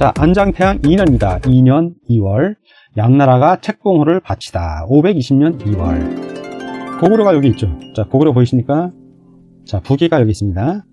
자, 안장태양 2년입니다. 2년 2월. 양나라가 책봉호를 바치다. 520년 2월. 고구려가 여기 있죠. 자, 고구려 보이십니까? 자, 북위가 여기 있습니다.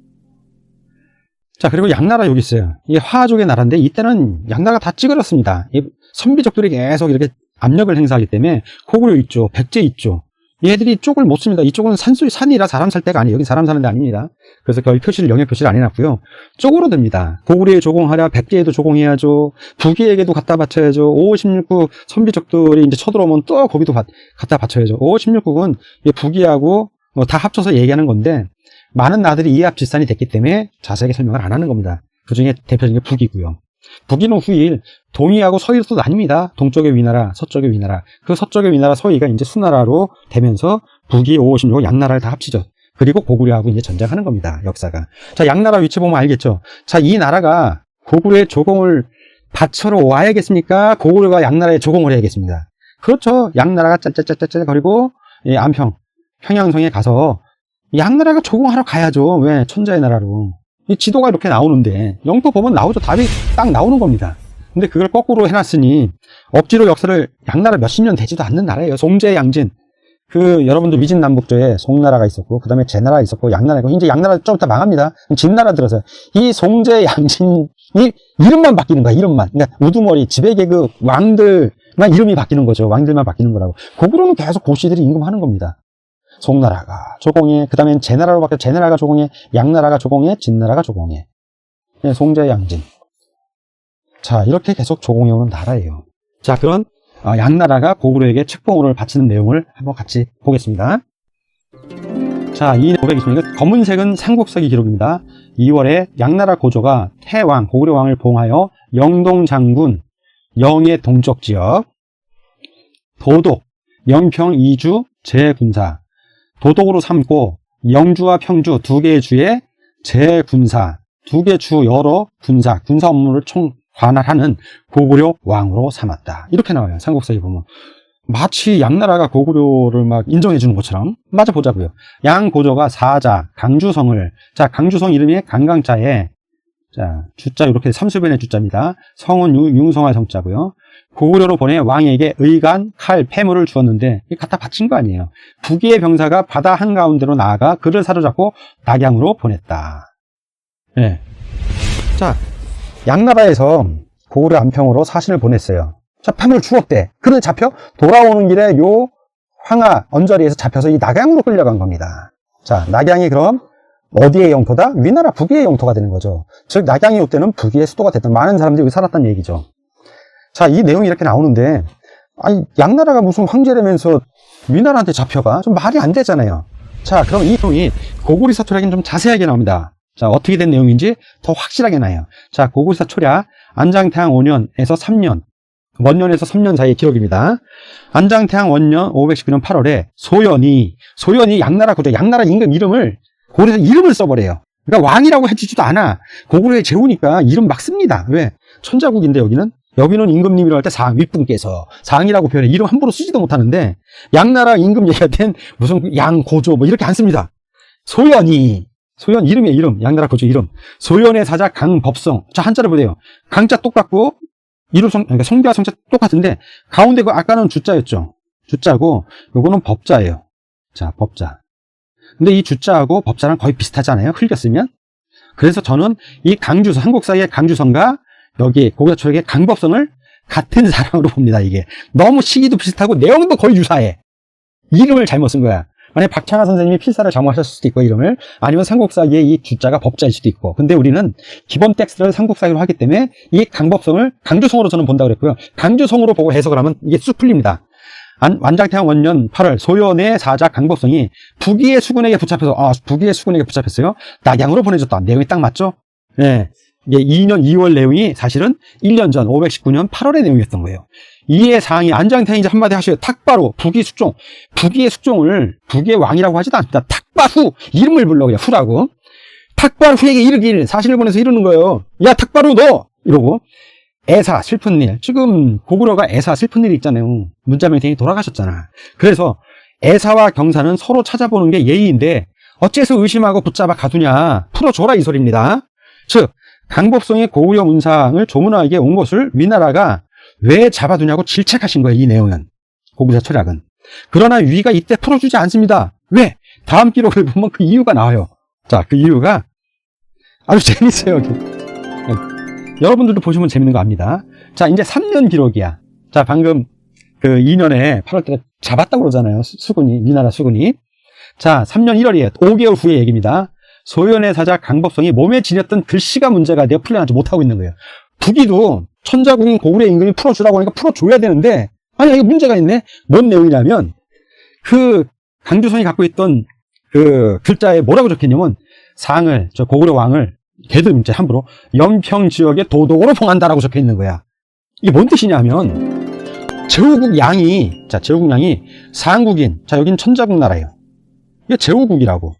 자, 그리고 양나라 여기 있어요. 이게 화족의 나라인데, 이때는 양나라가 다 찌그렸습니다. 이 선비족들이 계속 이렇게 압력을 행사하기 때문에, 고구려 있죠. 백제 있죠. 얘들이 쪽을 못 씁니다. 이쪽은 산수, 산이라 사람 살 데가 아니에요. 여기 사람 사는 데 아닙니다. 그래서 거의 표시를, 영역 표시를 안 해놨고요. 쪽으로 듭니다. 고구려에 조공하랴, 백제에도 조공해야죠. 북위에게도 갖다 바쳐야죠. 5, 16국 선비족들이 이제 쳐들어오면 또 거기도 바- 갖다 바쳐야죠. 5, 16국은 북위하고 뭐 다 합쳐서 얘기하는 건데, 많은 나들이 이합집산이 됐기 때문에 자세하게 설명을 안 하는 겁니다. 그 중에 대표적인 게 북이고요. 북이는 후일, 동이하고 또 나뉩니다. 동쪽의 위나라, 서쪽의 위나라. 그 서쪽의 위나라, 서이가 이제 수나라로 되면서 북이, 오오십육, 양나라를 다 합치죠. 그리고 고구려하고 이제 전쟁하는 겁니다. 역사가. 자, 양나라 위치 보면 알겠죠. 자, 이 나라가 고구려의 조공을 바쳐러 와야겠습니까? 고구려가 양나라에 조공을 해야겠습니다. 그렇죠. 양나라가 거리고 이 안평, 평양성에 가서 양나라가 조공하러 가야죠. 왜? 천자의 나라로. 이 지도가 이렇게 나오는데 영토 보면 나오죠. 답이 딱 나오는 겁니다. 근데 그걸 거꾸로 해놨으니 억지로 역사를 양나라 몇십 년 되지도 않는 나라예요. 송제 양진. 그 여러분들 위진남북조에 송나라가 있었고 그 다음에 제나라 있었고 양나라 있고 이제 양나라 좀 이따 망합니다. 진나라 들어서 이 송제 양진이 이름만 바뀌는 거야. 이름만. 그러니까 우두머리 지배계급 왕들만 이름이 바뀌는 거죠. 왕들만 바뀌는 거라고. 고구려는 계속 고씨들이 임금하는 겁니다. 송나라가 조공해, 그 다음엔 제나라로 바뀌어 제나라가 조공해, 양나라가 조공해, 진나라가 조공해. 예, 송제 양진. 자, 이렇게 계속 조공해오는 나라예요. 자, 그런 어, 양나라가 고구려에게 책봉호를 바치는 내용을 한번 같이 보겠습니다. 자, 이 520년, 검은색은 삼국사기 기록입니다. 2월에 양나라 고조가 태왕, 고구려 왕을 봉하여 영동 장군, 영의 동쪽 지역, 도독, 영평 이주 제군사, 도독으로 삼고 영주와 평주 두 개의 주에 제군사, 두 개 주 여러 군사, 군사 업무를 총 관할하는 고구려 왕으로 삼았다. 이렇게 나와요. 삼국사에 보면. 마치 양나라가 고구려를 막 인정해 주는 것처럼 맞아 보자고요. 양고조가 사자 강주성을 자 강주성 이름이 강강자에 자 주자 이렇게 삼수변의 주자입니다. 성은 유- 융성할 성자고요. 고구려로 보내 왕에게 의간, 칼, 폐물을 주었는데 갖다 바친 거 아니에요. 북위의 병사가 바다 한가운데로 나아가 그를 사로잡고 낙양으로 보냈다. 예. 자 양나라에서 고구려 안평으로 사신을 보냈어요. 자, 폐물을 주었대. 그런데 잡혀 돌아오는 길에 요 황하 언저리에서 잡혀서 이 낙양으로 끌려간 겁니다. 자, 낙양이 그럼 어디의 영토다? 위나라 북위의 영토가 되는 거죠. 즉, 낙양이 이때는 북위의 수도가 됐던 많은 사람들이 여기 살았다는 얘기죠. 자, 이 내용이 이렇게 나오는데, 아니, 양나라가 무슨 황제라면서 위나라한테 잡혀가? 좀 말이 안 되잖아요. 자, 그럼 이 내용이 고구리 사 초략에는 좀 자세하게 나옵니다. 자, 어떻게 된 내용인지 더 확실하게 나요. 자, 고구리 사 초략, 안장태양 5년에서 3년, 원년에서 3년 사이의 기록입니다. 안장태양 원년 519년 8월에 소연이, 소연이 양나라 고조, 양나라 임금 이름을 고구려에서 이름을 써버려요. 그러니까 왕이라고 해주지도 않아. 고구려에 재우니까 이름 막 씁니다. 왜? 천자국인데 여기는? 여기는 임금님이라고 할 때 상, 윗분께서 상이라고 표현해. 이름 함부로 쓰지도 못하는데 양나라 임금 얘기할 땐 무슨 양 고조 뭐 이렇게 안 씁니다. 소연이, 소연 이름이에요, 이름. 양나라 고조 이름. 소연의 사자 강법성. 자, 한자를 보세요. 강자 똑같고 이름 성, 그러니까 성비와 성자 똑같은데 가운데 그 아까는 주자였죠. 주자고 요거는 법자예요. 자, 법자. 근데 이 주자하고 법자랑 거의 비슷하잖아요. 흘렸으면. 그래서 저는 이 강주성, 한국사의 강주성과 여기 고구려초역의 강법성을 같은 사람으로 봅니다, 이게. 너무 시기도 비슷하고 내용도 거의 유사해. 이름을 잘못 쓴 거야. 만약 박창하 선생님이 필사를 잘못하셨을 수도 있고, 이름을. 아니면 삼국사기의 이 주자가 법자일 수도 있고. 근데 우리는 기본 텍스트를 삼국사기로 하기 때문에 이 강법성을 강주성으로 저는 본다고 그랬고요. 강주성으로 보고 해석을 하면 이게 쑥 풀립니다. 안- 완장태양 원년 8월 소연의 사자 강법성이 북위의 수군에게 붙잡혀서 아 북위의 수군에게 붙잡혔어요. 낙양으로 보내줬다. 내용이 딱 맞죠? 예. 이게 2년 2월 내용이 사실은 1년 전 519년 8월의 내용이었던 거예요. 이에 사항이 이제 한마디 하셔요. 탁바로 북위 숙종. 북위의 숙종을 북위의 왕이라고 하지도 않습니다. 탁바후 이름을 불러 그냥 후라고. 탁바로 후에게 이르길 사신을 보내서 이러는 거예요. 야 탁바로 너 이러고 애사 슬픈 일 지금 고구려가 애사 슬픈 일이 있잖아요 문자명탱이 돌아가셨잖아 그래서 애사와 경사는 서로 찾아보는 게 예의인데 어째서 의심하고 붙잡아 가두냐 풀어줘라 이 소리입니다 즉 강법성의 고구려 문상을 조문하게 온 것을 위나라가 왜 잡아두냐고 질책하신 거예요. 이 내용은. 고구려 철학은. 그러나 위가 이때 풀어주지 않습니다. 왜? 다음 기록을 보면 그 이유가 나와요. 자, 그 이유가 아주 재밌어요. 여기. 여러분들도 보시면 재밌는 거 압니다. 자, 이제 3년 기록이야. 자, 방금 그 2년에 8월달에 잡았다고 그러잖아요. 수- 수군이, 위나라 수군이. 자, 3년 1월이에요. 5개월 후의 얘기입니다. 소연의 사자 강법성이 몸에 지녔던 글씨가 문제가 되어 풀려나지 못하고 있는 거예요. 북이도 천자국인 고구려 임금이 풀어주라고 하니까 풀어줘야 되는데, 아니, 이거 문제가 있네? 뭔 내용이냐면, 그 강주성이 갖고 있던 그 글자에 뭐라고 적혔냐면, 상을, 저 고구려 왕을, 걔들 문자 함부로, 연평 지역의 도독으로 봉한다라고 적혀 있는 거야. 이게 뭔 뜻이냐면, 제후국 양이, 자, 제후국 양이 상국인, 자, 여긴 천자국 나라예요. 이게 제후국이라고.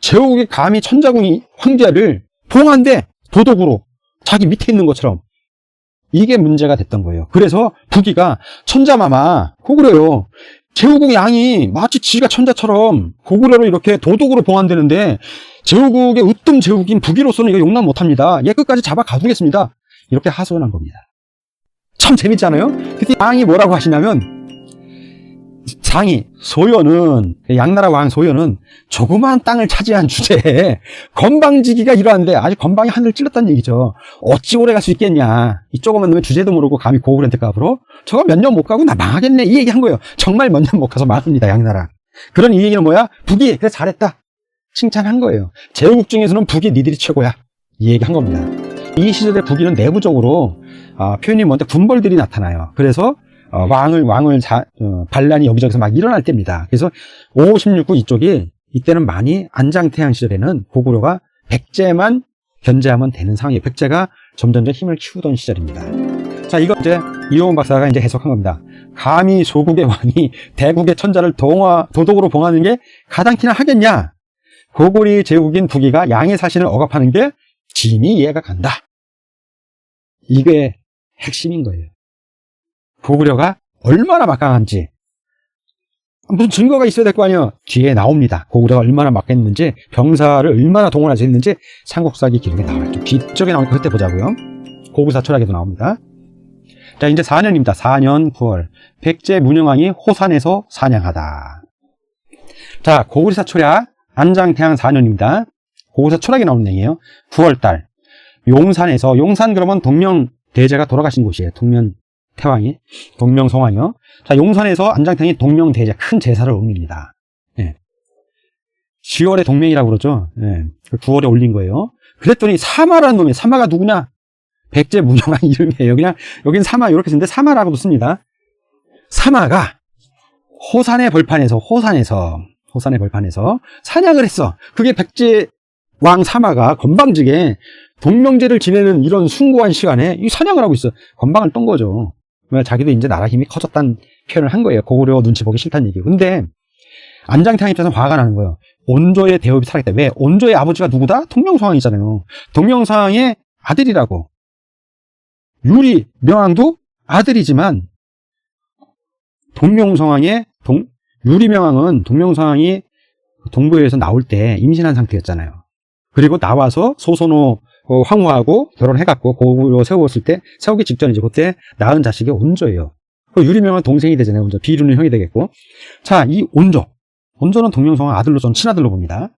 제후국이 감히 천자국 황제를 봉한데 도덕으로 자기 밑에 있는 것처럼 이게 문제가 됐던 거예요. 그래서 북이가 천자마마 고구려요. 제후국 양이 마치 지가 천자처럼 고구려로 이렇게 도덕으로 봉한되는데 제후국의 으뜸 제후국인 북이로서는 이거 용납 못합니다. 얘 끝까지 잡아 가두겠습니다. 이렇게 하소연한 겁니다. 참 재밌잖아요. 그때 양이 뭐라고 하시냐면 장이 소연은 양나라 왕 소연은 조그마한 땅을 차지한 주제에 건방지기가 이러한데 아직 건방이 하늘을 찔렀다는 얘기죠. 어찌 오래 갈 수 있겠냐. 이 조그만 놈의 주제도 모르고 감히 고구려한테 까불어? 저거 몇 년 못 가고 나 망하겠네. 이 얘기 한 거예요. 정말 몇 년 못 가서 망합니다. 양나라. 그런 이 얘기는 뭐야? 북이 그래 잘했다. 칭찬한 거예요. 제후국 중에서는 북이 니들이 최고야. 이 얘기 한 겁니다. 이 시절의 북이는 내부적으로 아, 표현이 뭔데 군벌들이 나타나요. 그래서 어, 왕을 왕을 자, 어, 반란이 여기저기서 막 일어날 때입니다. 그래서 5, 16구 이쪽이 이때는 많이 안장태양 시절에는 고구려가 백제만 견제하면 되는 상황이에요. 백제가 점점점 힘을 키우던 시절입니다. 자, 이거 이제 이호원 박사가 이제 해석한 겁니다. 감히 소국의 왕이 대국의 천자를 동화 도덕으로 봉하는 게 가당키나 하겠냐? 고구리 제국인 북이가 양의 사신을 억압하는 게 진이 이해가 간다. 이게 핵심인 거예요. 고구려가 얼마나 막강한지 무슨 증거가 있어야 될 거 아니에요. 뒤에 나옵니다. 고구려가 얼마나 막강했는지 병사를 얼마나 동원할 수 있는지 삼국사기 기록에 나와요. 좀 뒤쪽에 나오니까 그때 보자고요. 고구사 철학에도 나옵니다. 자 이제 4년입니다. 4년 9월 백제 문영왕이 호산에서 사냥하다. 자 고구리사 철학 안장태양 4년입니다. 고구사 철학에 나오는 얘기예요. 9월달 용산에서 용산 그러면 동명 대제가 돌아가신 곳이에요. 동면 태왕이 동명성왕이요. 자 용산에서 안장태왕이 동명대제 큰 제사를 옮깁니다. 예. 10월에 동명이라고 그러죠. 예. 9월에 올린 거예요. 그랬더니 사마라는 놈이 사마가 누구냐? 백제 문영왕 이름이에요. 그냥 여긴 사마 이렇게 쓰는데 사마라고도 씁니다. 사마가 호산의 벌판에서 호산에서 호산의 벌판에서 사냥을 했어. 그게 백제 왕 사마가 건방지게 동명제를 지내는 이런 숭고한 시간에 이 사냥을 하고 있어. 건방을 떤 거죠. 왜 자기도 이제 나라 힘이 커졌다는 표현을 한 거예요. 고구려 눈치 보기 싫다는 얘기. 근데 안장태왕 입장에서 화가 나는 거예요. 온조의 대업이 살아있다. 왜? 온조의 아버지가 누구다? 동명상황이잖아요. 동명상황의 아들이라고. 유리 명왕도 아들이지만 동명성왕의 동 유리 명왕은 동명성왕이 동부에서 나올 때 임신한 상태였잖아요. 그리고 나와서 소선호 어, 황후하고 결혼해갖고 고구려 세웠을 때 세우기 직전이죠. 그때 낳은 자식이 온조예요. 그 유리명은 동생이 되잖아요. 온조. 비류는 형이 되겠고. 자, 이 온조. 온조는 동명성왕 아들로 전 친아들로 봅니다.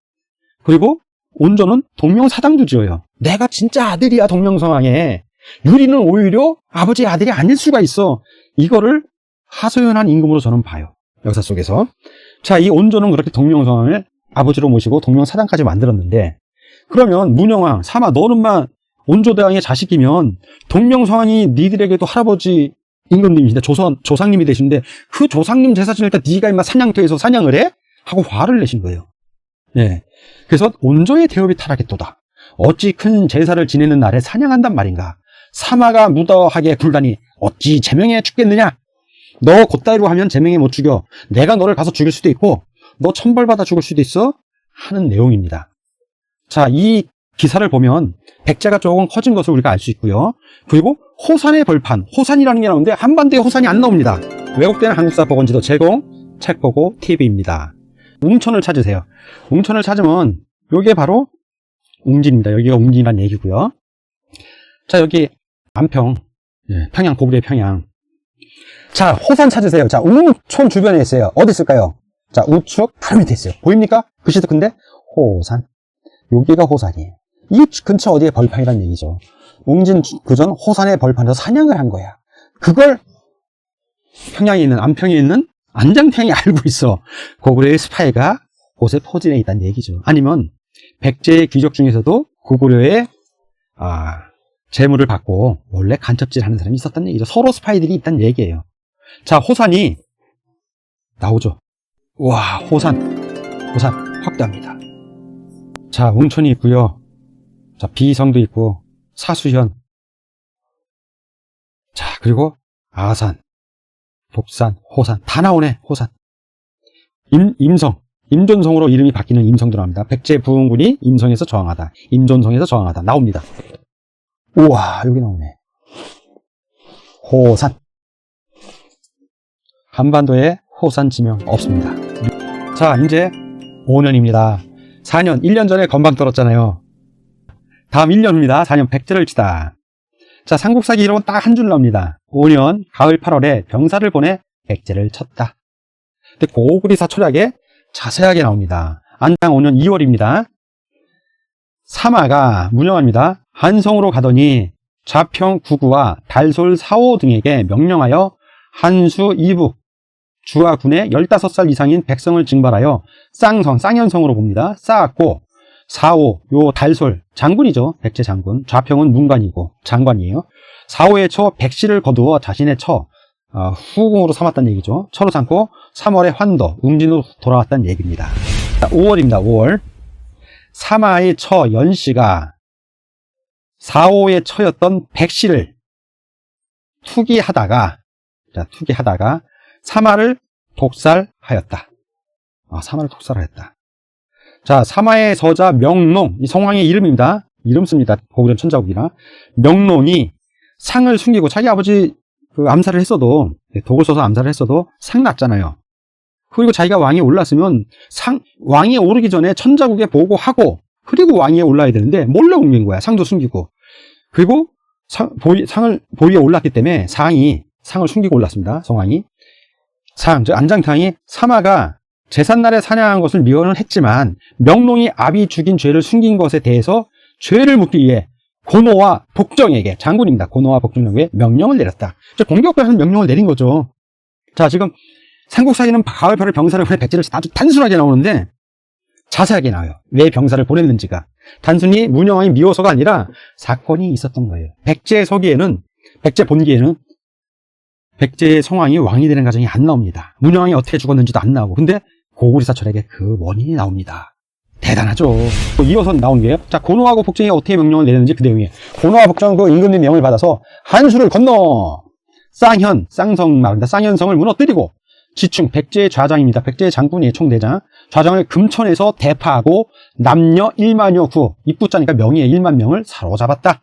그리고 온조는 동명사당도 지어요. 내가 진짜 아들이야 동명성왕에. 유리는 오히려 아버지의 아들이 아닐 수가 있어. 이거를 하소연한 임금으로 저는 봐요. 역사 속에서. 자, 이 온조는 그렇게 동명성왕을 아버지로 모시고 동명사당까지 만들었는데, 그러면 문영왕, 사마, 너는만 온조대왕의 자식이면 동명성왕이 니들에게도 할아버지 임금님이신데 조선 조상님이 되신데 그 조상님 제사 지낼 때 네가 임마 사냥터에서 사냥을 해? 하고 화를 내신 거예요. 네. 그래서 온조의 대업이 타락했도다. 어찌 큰 제사를 지내는 날에 사냥한단 말인가? 사마가 무더하게 굴다니 어찌 제명해 죽겠느냐? 너 곧다이로 하면 제명해 못 죽여. 내가 너를 가서 죽일 수도 있고 너 천벌받아 죽을 수도 있어. 하는 내용입니다. 자, 이 기사를 보면 백제가 조금 커진 것을 우리가 알 수 있고요. 그리고 호산의 벌판, 호산이라는 게 나오는데 한반도에 호산이 안 나옵니다. 왜곡되는 한국사 복원지도 제공, 책 보고 TV입니다. 웅천을 찾으세요. 웅천을 찾으면 이게 바로 웅진입니다. 여기가 웅진이란 얘기고요. 자, 여기 안평, 예, 평양, 고구려의 평양. 자, 호산 찾으세요. 자, 웅촌 주변에 있어요. 어디 있을까요? 자, 우측 바로 밑에 있어요. 보입니까? 글씨도 큰데? 호산. 여기가 호산이에요. 이 근처 어디에 벌판이란 얘기죠. 웅진 그전 호산의 벌판에서 사냥을 한 거야. 그걸 평양에 있는, 안평에 있는 안장평이 알고 있어. 고구려의 스파이가 곳에 포진해 있다는 얘기죠. 아니면 백제의 귀족 중에서도 고구려의 아, 재물을 받고 원래 간첩질 하는 사람이 있었다는 얘기죠. 서로 스파이들이 있다는 얘기예요. 자, 호산이 나오죠. 와, 호산. 호산 확대합니다. 자, 웅천이 있고요. 자, 비성도 있고 사수현. 자, 그리고 아산, 독산, 호산 다 나오네. 호산. 임, 임성. 임존성으로 이름이 바뀌는 임성 들어갑니다. 백제 부흥군이 임성에서 저항하다. 임존성에서 저항하다. 나옵니다. 우와, 여기 나오네. 호산. 한반도에 호산 지명 없습니다. 자, 이제 5년입니다. 4년, 1년 전에 건방 떨었잖아요. 다음 1년 후입니다. 4년 백제를 치다. 자, 삼국사 기록은 딱 한 줄 나옵니다. 5년, 가을 8월에 병사를 보내 백제를 쳤다. 근데 고구리사 초략에 자세하게 나옵니다. 안장 5년 2월입니다. 사마가 문영합니다. 한성으로 가더니 좌평 구구와 달솔 사호 등에게 명령하여 한수 이북 주와 군의 15살 이상인 백성을 징발하여 쌍성, 쌍현성으로 봅니다. 쌓았고 사호, 요 달솔, 장군이죠. 백제 장군. 좌평은 문관이고 장관이에요. 사호의 처 백시를 거두어 자신의 처 어, 후궁으로 삼았다는 얘기죠. 처로 삼고 3월에 환도, 웅진으로 돌아왔다는 얘기입니다. 5월입니다. 5월. 사마의 처 연씨가 4호의 처였던 백씨를 투기하다가 자, 투기하다가 사마를 독살하였다. 아, 사마를 독살하였다. 자, 사마의 서자 명농, 이 성왕의 이름입니다. 이름 씁니다. 고구려 천자국이나. 명농이 상을 숨기고 자기 아버지 그 암살을 했어도, 네, 독을 써서 암살을 했어도 상 났잖아요. 그리고 자기가 왕에 올랐으면 상, 왕에 오르기 전에 천자국에 보고하고, 그리고 왕위에 올라야 되는데 몰래 옮긴 거야. 상도 숨기고. 그리고 상, 보위, 상을, 보위에 올랐기 때문에 상이, 상을 숨기고 올랐습니다. 성왕이. 상, 즉 안장탕이 사마가 제삿날에 사냥한 것을 미워는 했지만 명롱이 아비 죽인 죄를 숨긴 것에 대해서 죄를 묻기 위해 고노와 복정에게 장군입니다. 고노와 복정에게 명령을 내렸다. 즉 공격하는 명령을 내린 거죠. 자 지금 삼국사기는 가을별의 병사를 보내 백제를 아주 단순하게 나오는데 자세하게 나와요. 왜 병사를 보냈는지가 단순히 문영왕이 미워서가 아니라 사건이 있었던 거예요. 백제 서기에는 백제 본기에는 백제의 성왕이 왕이 되는 과정이 안 나옵니다. 문영왕이 어떻게 죽었는지도 안 나오고 근데 고구리사 철학에 그 원인이 나옵니다. 대단하죠. 또 이어서 나온 게요. 자, 고노하고 복정이 어떻게 명령을 내렸는지 그 내용이에요. 고노와 복정은 그 임금님 명을 받아서 한수를 건너 쌍현, 쌍성 말입니다. 쌍현성을 무너뜨리고 지충, 백제의 좌장입니다. 백제의 장군이에요, 총대장. 좌장을 금천에서 대파하고 남녀 1만여 구, 입부자니까 명의의 1만 명을 사로잡았다.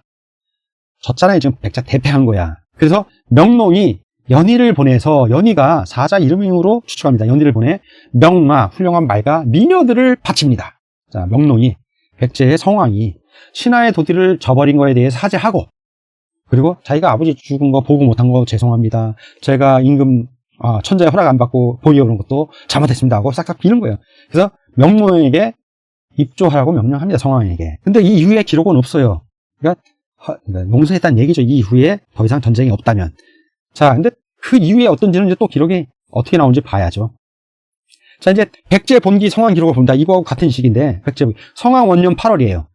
졌잖아요, 지금 백자 대패한 거야. 그래서 명농이 연희를 보내서 연희가 사자 이름으로 추측합니다. 연희를 보내 명마 훌륭한 말과 미녀들을 바칩니다. 자 명농이 백제의 성왕이 신하의 도티를 저버린 거에 대해 사죄하고 그리고 자기가 아버지 죽은 거 보고 못한 거 죄송합니다. 제가 임금 아, 천자의 허락 안 받고 보이어 오는 것도 잘못했습니다 하고 싹싹 비는 거예요. 그래서 명농에게 입조하라고 명령합니다. 성왕에게. 근데 이 이후에 기록은 없어요. 그러니까 허- 용서했다는 얘기죠. 이 이후에 더 이상 전쟁이 없다면. 자, 근데 그 이후에 어떤지는 이제 또 기록이 어떻게 나오는지 봐야죠. 자, 이제 백제 본기 성왕 기록을 봅니다. 이거하고 같은 시기인데, 백제. 성왕 원년 8월이에요.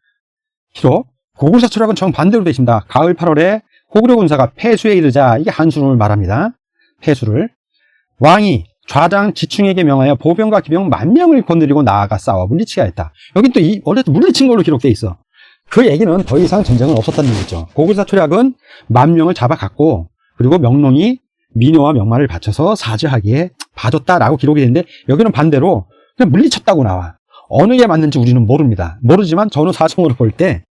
기록. 고구려 철학은 정반대로 되어 있습니다. 가을 8월에 고구려 군사가 폐수에 이르자, 이게 한수를 말합니다. 폐수를. 왕이 좌장 지충에게 명하여 보병과 기병 만 명을 건드리고 나아가 싸워 물리치게 했다. 여긴 또 이, 원래 또 물리친 걸로 기록되어 있어. 그 얘기는 더 이상 전쟁은 없었다는 얘기죠. 고구려 철학은 만 명을 잡아갔고, 그리고 명롱이 미녀와 명마를 바쳐서 사죄하기에 봐줬다라고 기록이 되는데 여기는 반대로 그냥 물리쳤다고 나와. 어느 게 맞는지 우리는 모릅니다. 모르지만 저는 사정으로 볼 때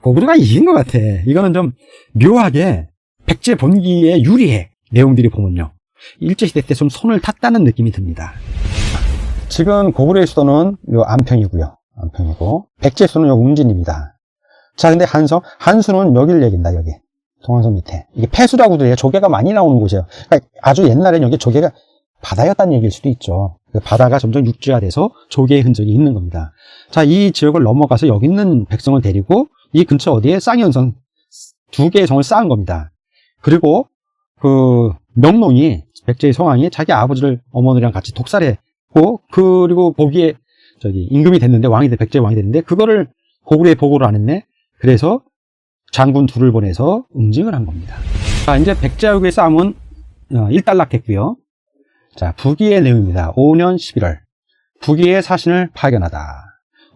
고구려가 이긴 것 같아. 이거는 좀 묘하게 백제 본기에 유리해. 내용들이 보면요. 일제시대 때 좀 손을 탔다는 느낌이 듭니다. 지금 고구려의 수도는 요 안평이고요. 안평이고 백제 수도는 요 웅진입니다. 자, 근데 한성, 한수는 여기를 얘기한다, 여기. 동한선 밑에. 이게 폐수라고도 해요. 조개가 많이 나오는 곳이에요. 그러니까 아주 옛날에는 여기 조개가 바다였다는 얘기일 수도 있죠. 그 바다가 점점 육지화돼서 조개의 흔적이 있는 겁니다. 자, 이 지역을 넘어가서 여기 있는 백성을 데리고 이 근처 어디에 쌍현성 두 개의 성을 쌓은 겁니다. 그리고 그 명농이 백제의 성왕이 자기 아버지를 어머니랑 같이 독살했고 그리고 거기에 저기 임금이 됐는데 왕이 돼 백제 왕이 됐는데 그거를 고구려에 보고를 안 했네. 그래서 장군 둘을 보내서 응징을 한 겁니다. 자, 이제 백제하고의 싸움은 어, 일단락했고요. 자, 부기의 내용입니다. 5년 11월. 부기의 사신을 파견하다.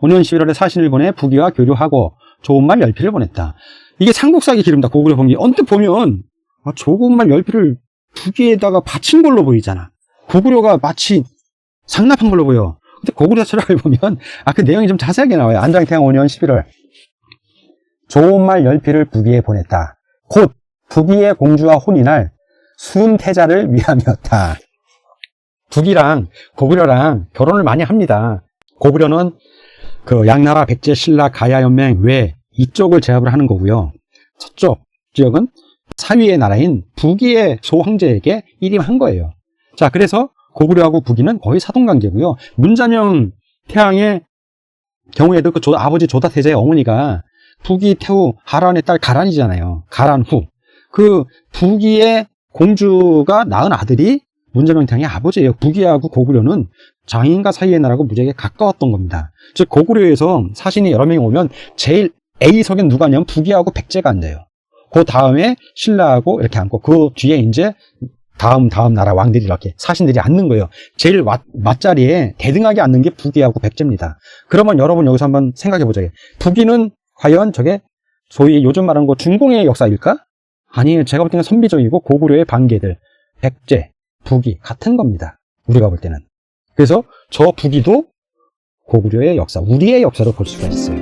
5년 11월에 사신을 보내 부기와 교류하고 좋은 말 열피를 보냈다. 이게 삼국사기 기름다. 고구려 범기. 언뜻 보면 아, 좋은 말 열피를 부기에다가 바친 걸로 보이잖아. 고구려가 마치 상납한 걸로 보여. 근데 고구려 철학을 보면 아, 그 내용이 좀 자세하게 나와요. 안장태양 5년 11월. 좋은 말 열피를 부기에 보냈다. 곧 부기의 공주와 혼인할 순태자를 위함이었다. 북이랑 고구려랑 결혼을 많이 합니다. 고구려는 그 양나라 백제 신라 가야 연맹 외 이쪽을 제압을 하는 거고요. 서쪽 지역은 사위의 나라인 북이의 소황제에게 일임한 거예요. 자, 그래서 고구려하고 북이는 거의 사돈관계고요. 문자명 태양의 경우에도 그 조- 아버지 조다태자의 어머니가 북이 태후 하란의 딸 가란이잖아요. 가란 후. 그 북이의 공주가 낳은 아들이 문자명탕의 아버지예요. 북이하고 고구려는 장인과 사이의 나라고 무지하게 가까웠던 겁니다. 즉 고구려에서 사신이 여러 명이 오면 제일 A석엔 누가 앉냐면 북이하고 백제가 앉아요. 그 다음에 신라하고 이렇게 앉고 그 뒤에 이제 다음 다음 나라 왕들이 이렇게 사신들이 앉는 거예요. 제일 와- 맞자리에 대등하게 앉는 게 북이하고 백제입니다. 그러면 여러분 여기서 한번 생각해 보자고요. 북이는 과연 저게 소위 요즘 말하는 거 중공의 역사일까? 아니에요. 제가 볼 때는 선비적이고 고구려의 반계들, 백제, 북이 같은 겁니다. 우리가 볼 때는. 그래서 저 북이도 고구려의 역사, 우리의 역사로 볼 수가 있어요.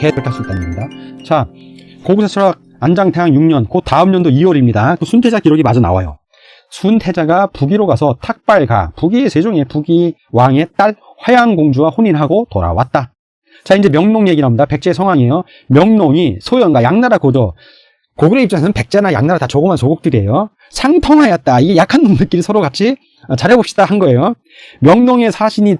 해석할 수 있다는 겁니다. 자, 고구려 철학 안장태양 6년, 그 다음 년도 2월입니다. 그 순태자 기록이 마저 나와요. 순태자가 북위로 가서 탁발가, 북위의 세종의 북위 왕의 딸 화양공주와 혼인하고 돌아왔다. 자, 이제 명농 얘기 나옵니다. 백제 성왕이에요. 명농이 소연과 양나라 고조, 고구려 입장에서는 백제나 양나라 다 조그만 소국들이에요. 상통하였다. 이게 약한 놈들끼리 서로 같이 어, 잘해봅시다 한 거예요. 명농의 사신이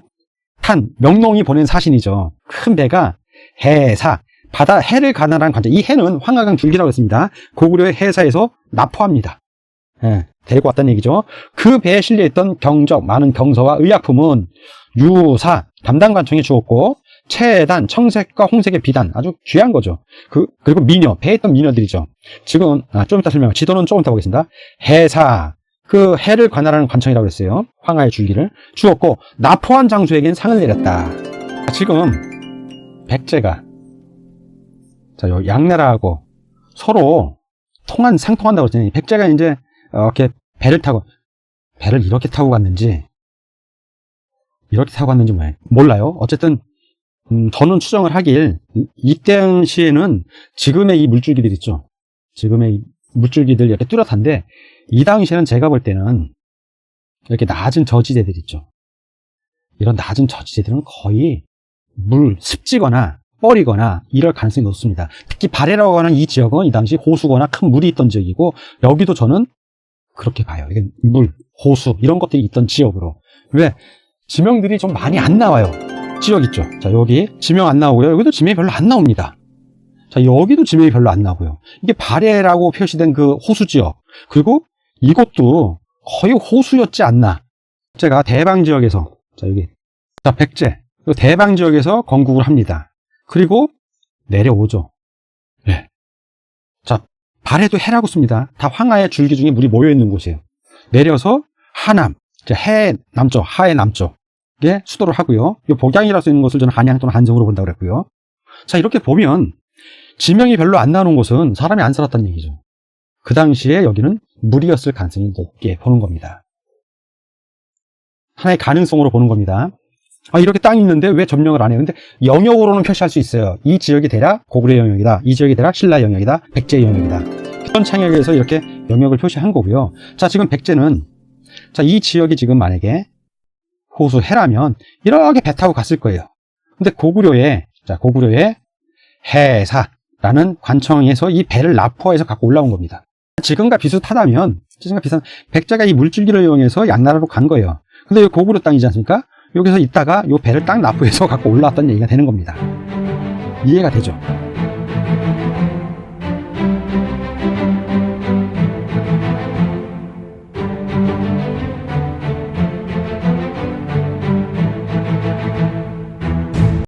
탄, 명농이 보낸 사신이죠. 큰 배가 해사, 바다 해를 가난한 관자. 이 해는 황하강 줄기라고 했습니다. 고구려의 해사에서 납포합니다. 예, 데리고 왔다는 얘기죠. 그 배에 실려있던 경적, 많은 경서와 의약품은 유사, 담당 관청에 주었고, 채단, 청색과 홍색의 비단, 아주 귀한 거죠. 그, 그리고 미녀, 배에 있던 미녀들이죠. 지금, 아, 좀 이따 설명, 지도는 조금 이따 보겠습니다. 해사, 그 해를 관할하는 관청이라고 했어요. 황하의 줄기를 주었고, 나포한 장수에겐 상을 내렸다. 지금, 백제가, 자, 요 양나라하고 서로 통한, 상통한다고 했더니, 백제가 이제, 어, 이렇게 배를 타고, 배를 이렇게 타고 갔는지, 이렇게 타고 갔는지? 몰라요. 어쨌든, 음, 저는 추정을 하길, 이- 이 당시에는 지금의 이 물줄기들 있죠. 지금의 이 물줄기들 이렇게 뚜렷한데, 이 당시에는 제가 볼 때는, 이렇게 낮은 저지대들 있죠. 이런 낮은 저지대들은 거의 물, 습지거나 뻘이거나 이럴 가능성이 높습니다. 특히 발해라고 하는 이 지역은 이 당시 호수거나 큰 물이 있던 지역이고, 여기도 저는 그렇게 봐요. 이게 물, 호수, 이런 것들이 있던 지역으로. 왜? 지명들이 좀 많이 안 나와요. 지역 있죠. 자, 여기 지명 안 나오고요. 여기도 지명이 별로 안 나옵니다. 자, 여기도 지명이 별로 안 나오고요. 이게 발해라고 표시된 그 호수 지역. 그리고 이것도 거의 호수였지 않나. 제가 대방 지역에서, 자, 여기. 자, 백제. 그 대방 지역에서 건국을 합니다. 그리고 내려오죠. 네. 자, 발해도 해라고 씁니다. 다 황하의 줄기 중에 물이 모여있는 곳이에요. 내려서 하남, 자, 해 남쪽, 하의 남쪽 에 수도를 하고요. 이 복양이라고 쓰는 것을 저는 한양 또는 한정으로 본다고 그랬고요. 자, 이렇게 보면 지명이 별로 안 나오는 곳은 사람이 안 살았다는 얘기죠. 그 당시에 여기는 물이었을 가능성이 높게 보는 겁니다. 하나의 가능성으로 보는 겁니다. 아, 이렇게 땅이 있는데 왜 점령을 안 해요? 근데 영역으로는 표시할 수 있어요. 이 지역이 대략 고구려 영역이다. 이 지역이 대략 신라 영역이다. 백제 영역이다. 그런 창역에서 이렇게 영역을 표시한 거고요. 자, 지금 백제는 자, 이 지역이 지금 만약에 호수 해라면 이렇게 배 타고 갔을 거예요. 근데 고구려에 자, 고구려에 해사 라는 관청에서 이 배를 납포해서 갖고 올라온 겁니다. 지금과 비슷하다면, 지금과 비슷한, 백제가 이 물줄기를 이용해서 양나라로 간 거예요. 근데 여기 고구려 땅이지 않습니까? 여기서 있다가 이 배를 딱 납포해서 갖고 올라왔다는 얘기가 되는 겁니다. 이해가 되죠?